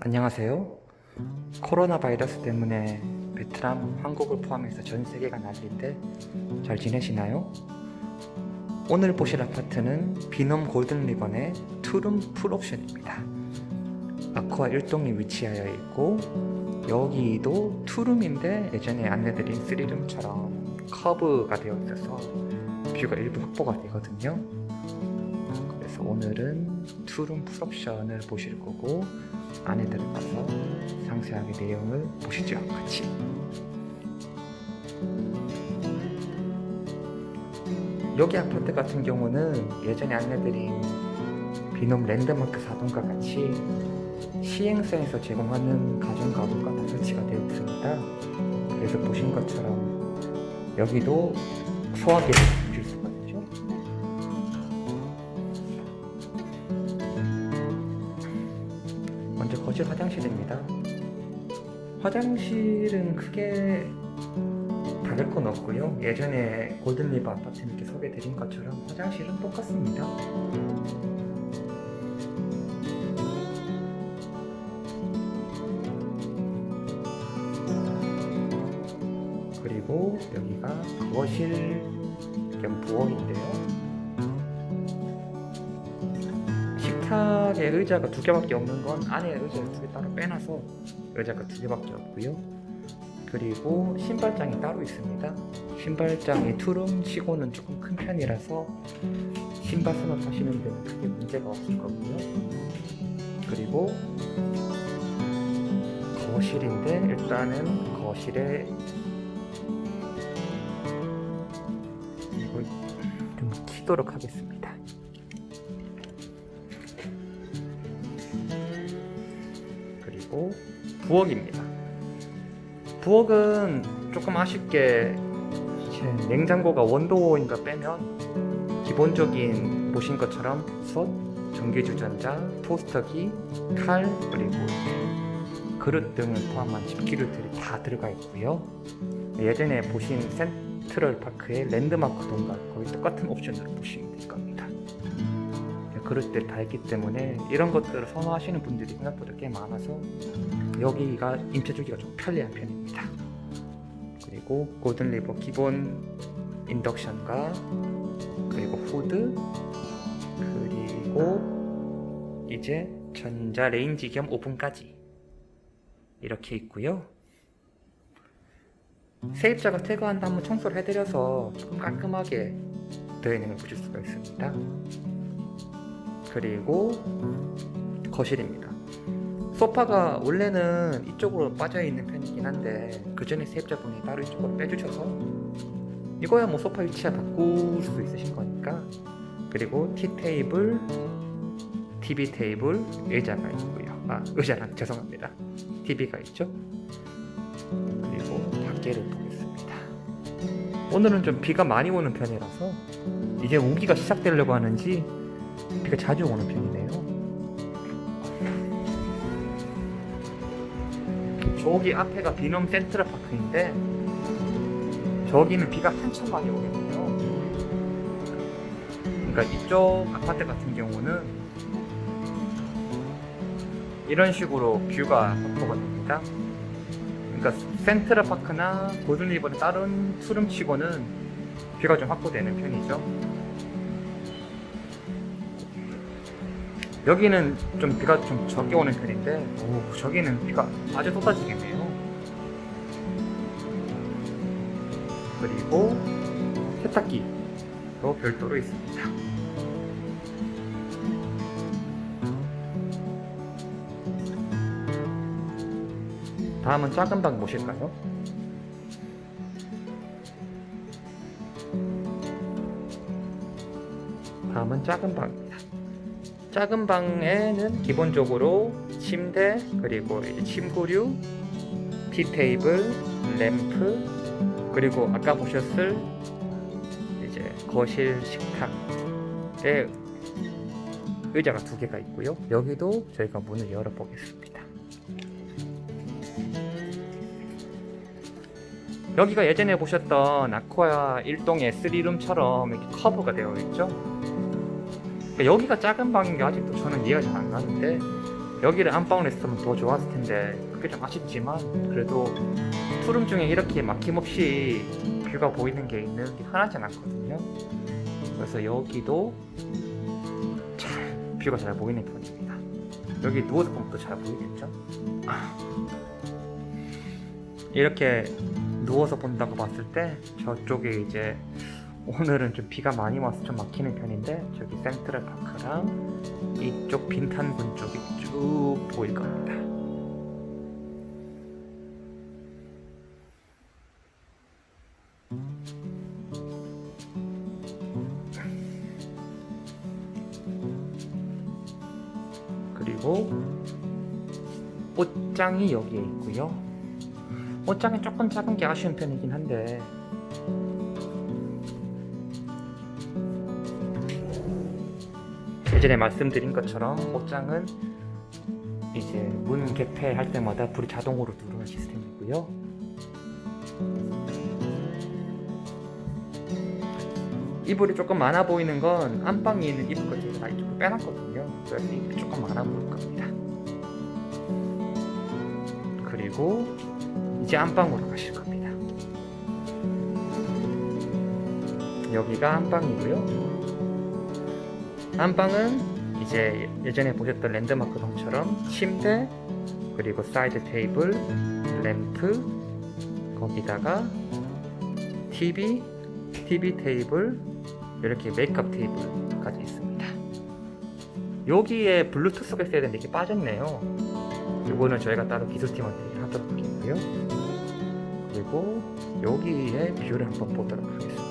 안녕하세요. 코로나 바이러스 때문에 베트남, 한국을 포함해서 전 세계가 난리인데 잘 지내시나요? 오늘 보실 아파트는 비넘 골든 리번의 투룸 풀옵션입니다. 아쿠아 1동이 위치하여 있고 여기도 투룸인데 예전에 안내드린 3룸처럼 커브가 되어 있어서 뷰가 일부 확보가 되거든요. 그래서 오늘은 투룸 풀옵션을 보실 거고 안에 들어가서 상세하게 내용을 보시죠. 같이. 여기 아파트 같은 경우는 예전에 안내드린 비놈 랜드마크 4동과 같이 시행사에서 제공하는 가정가구가 다 설치가 되어 있습니다. 그래서 보신 것처럼 여기도 소화기를 거실 화장실입니다. 화장실은 크게 다를 건 없고요. 예전에 골든리버 아파트 이렇게 소개드린 것처럼 화장실은 똑같습니다. 그리고 여기가 거실 겸 부엌인데요. 식탁 에 의자가 두 개밖에 없는 건 안에 의자를 두개 따로 빼놔서 의자가 두 개밖에 없고요. 그리고 신발장이 따로 있습니다. 신발장이 투룸 치고는 조금 큰 편이라서 신발 수납 하시는 데는 크게 문제가 없을 거고요. 그리고 거실인데 일단은 거실에 좀 키도록 하겠습니다. 그리고 부엌입니다. 부엌은 조금 아쉽게 냉장고가 원도인가 빼면 기본적인 보신 것처럼 솥, 전기주전자, 토스터기, 칼 그리고 그릇 등을 포함한 집기류들이 다 들어가 있고요. 예전에 보신 센트럴 파크의 랜드마크 동과 거의 똑같은 옵션으로 보시면 될 겁니다. 그릇들 다 있기 때문에 이런 것들을 선호하시는 분들이 생각보다 꽤 많아서 여기가 임차 주기가 좀 편리한 편입니다. 그리고 골든 리버 기본 인덕션과 그리고 후드 그리고 이제 전자 레인지 겸 오븐까지 이렇게 있고요. 세입자가 퇴거한 다음에 청소를 해드려서 조금 깔끔하게 되어 있는 걸 보실 수가 있습니다. 그리고 거실입니다. 소파가 원래는 이쪽으로 빠져 있는 편이긴 한데 그 전에 세입자분이 따로 이쪽으로 빼주셔서 이거야 뭐 소파 위치야 바꿀 수도 있으신 거니까 그리고 티 테이블, TV 테이블, 의자가 있고요. 아 의자랑 죄송합니다. TV가 있죠. 그리고 밖에를 보겠습니다. 오늘은 좀 비가 많이 오는 편이라서 이제 우기가 시작되려고 하는지 비가 자주 오는 편이네요. 저기 앞에가 비넘 센트럴 파크인데 저기는 비가 한참 많이 오겠네요. 그러니까 이쪽 아파트 같은 경우는 이런 식으로 뷰가 확보가 됩니다. 그러니까 센트럴 파크나 골든 리버는 다른 투룸치고는 뷰가 좀 확보되는 편이죠. 여기는 좀 비가 좀 적게 오는 편인데 오, 저기는 비가 아주 쏟아지겠네요. 그리고 세탁기도 별도로 있습니다. 다음은 작은 방 보실까요? 다음은 작은 방입니다. 작은 방에는 기본적으로 침대 그리고 침구류, 티 테이블, 램프 그리고 아까 보셨을 이제 거실 식탁에 의자가 두 개가 있고요. 여기도 저희가 문을 열어 보겠습니다. 여기가 예전에 보셨던 아쿠아 1동의 3룸처럼 이렇게 커브가 되어 있죠. 그러니까 여기가 작은 방인 게 아직도 저는 이해가 잘 안 가는데 여기를 안방으로 했으면 더 좋았을 텐데 그게 좀 아쉽지만 그래도 투룸 중에 이렇게 막힘없이 뷰가 보이는 게 있는 게 하나지 않거든요. 그래서 여기도 잘 뷰가 잘 보이는 편입니다. 여기 누워서 보면 또 잘 보이겠죠? 이렇게 누워서 본다고 봤을 때 저쪽에 이제 오늘은 좀 비가 많이 와서 좀 막히는 편인데 저기 센트럴 파크랑 이쪽 빈탄군 쪽이 쭉 보일 겁니다. 그리고 옷장이 여기에 있고요. 옷장이 조금 작은 게 아쉬운 편이긴 한데 예전에 말씀드린 것처럼 옷장은 이제 문 개폐할 때마다 불이 자동으로 들어오는 시스템이고요. 이불이 조금 많아 보이는 건 안방에 있는 이불을 제가 다 이쪽으로 빼놨거든요. 그래서 이불이 조금 많아 보일 겁니다. 그리고 이제 안방으로 가실 겁니다. 여기가 안방이고요. 안방은 이제 예전에 보셨던 랜드마크 방처럼 침대 그리고 사이드 테이블 램프 거기다가 TV TV 테이블 이렇게 메이크업 테이블까지 있습니다. 여기에 블루투스가 있어야 되는데 이게 빠졌네요. 이거는 저희가 따로 기술팀한테 하도록 하겠고요. 그리고 여기에 뷰를 한번 보도록 하겠습니다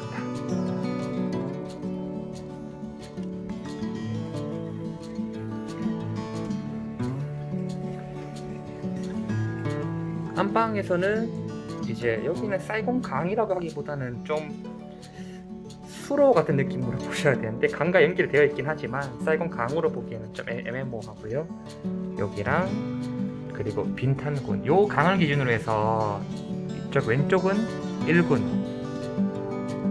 안방에서는 이제 여기는 사이공 강이라고 하기보다는 좀 수로 같은 느낌으로 보셔야 되는데 강과 연결되어 있긴 하지만 사이공 강으로 보기에는 좀 애- 애매모호하고요. 여기랑 그리고 빈탄군 요 강을 기준으로 해서 이쪽 왼쪽은 1군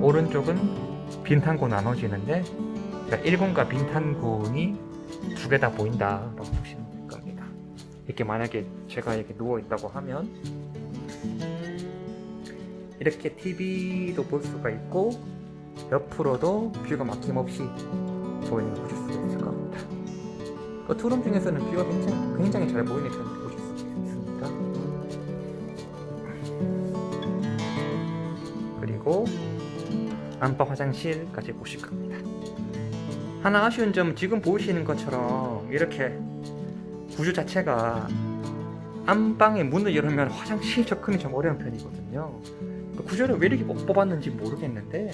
오른쪽은 빈탄군 나눠지는데 그러니까 1군과 빈탄군이 두 개 다 보인다라고 보시면 될 겁니다. 이렇게 만약에 제가 이렇게 누워 있다고 하면 이렇게 TV도 볼 수가 있고 옆으로도 뷰가 막힘없이 보이는 걸 보실 수가 있을 겁니다. 그 투룸 중에서는 뷰가 굉장히, 굉장히 잘 보이는 편을 보실 수 있습니다. 그리고 안방 화장실까지 보실 겁니다. 하나 아쉬운 점은 지금 보이시는 것처럼 이렇게 구조 자체가 안방에 문을 열으면 화장실 접근이 좀 어려운 편이거든요. 그 구조를 왜 이렇게 뽑- 뽑았는지 모르겠는데,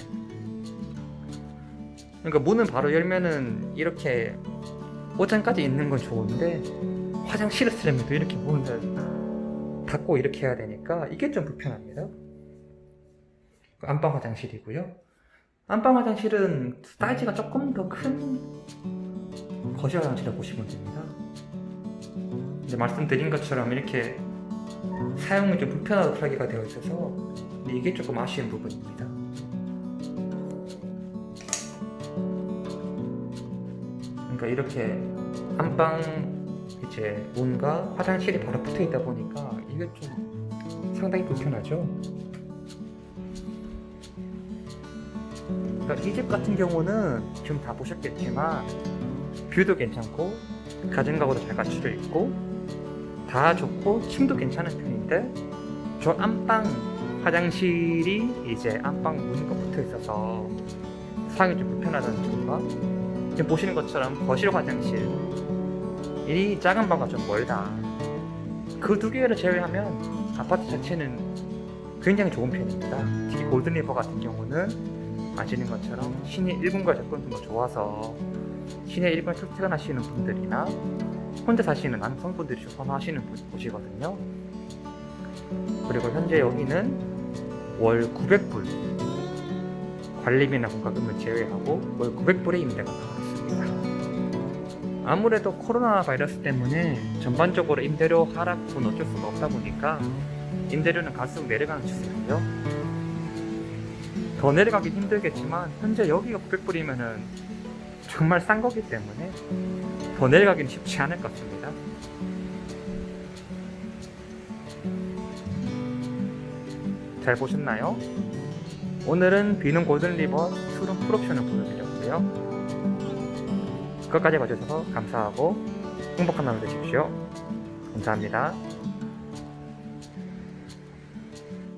그러니까 문은 바로 열면은 이렇게 옷장까지 있는 건 좋은데 화장실을 쓰려면 또 이렇게 문을 닫고 이렇게 해야 되니까 이게 좀 불편합니다. 그 안방 화장실이고요. 안방 화장실은 사이즈가 조금 더 큰 거실 화장실이라고 보시면 됩니다. 이제 말씀드린 것처럼 이렇게 사용이 좀 불편하게 되어 있어서 이게 조금 아쉬운 부분입니다. 그러니까 이렇게 안방 이제 문과 화장실이 바로 붙어 있다 보니까 이게 좀 상당히 불편하죠. 그러니까 이 집 같은 경우는 지금 다 보셨겠지만 뷰도 괜찮고 가정가구도 잘 갖춰져 있고 다 좋고 침도 괜찮은 편인데 저 안방 화장실이 이제 안방 문과 붙어 있어서 사용이 좀 불편하다는 점과 지금 보시는 것처럼 거실 화장실 이 작은 방과 좀 멀다 그 두 개를 제외하면 아파트 자체는 굉장히 좋은 편입니다 특히 골든리버 같은 경우는 아시는 것처럼 시내 1군과 접근도가 좋아서 시내 1군 출퇴근하시는 분들이나 혼자 사시는 남성분들이 좀 선호하시는 곳- 곳이거든요. 그리고 현재 여기는 월 900불 관리비나 공과금을 제외하고 월 900불의 임대가 나와 있습니다. 아무래도 코로나 바이러스 때문에 전반적으로 임대료 하락은 어쩔 수가 없다 보니까 임대료는 갈수록 내려가는 추세고요. 더 내려가긴 힘들겠지만 현재 여기가 900불이면은 정말 싼 거기 때문에 더 내려가기는 쉽지 않을 것 같습니다. 잘 보셨나요? 오늘은 비는 골든 리버 투룸 풀옵션을 보여드렸고요. 끝까지 봐주셔서 감사하고 행복한 하루 되십시오. 감사합니다.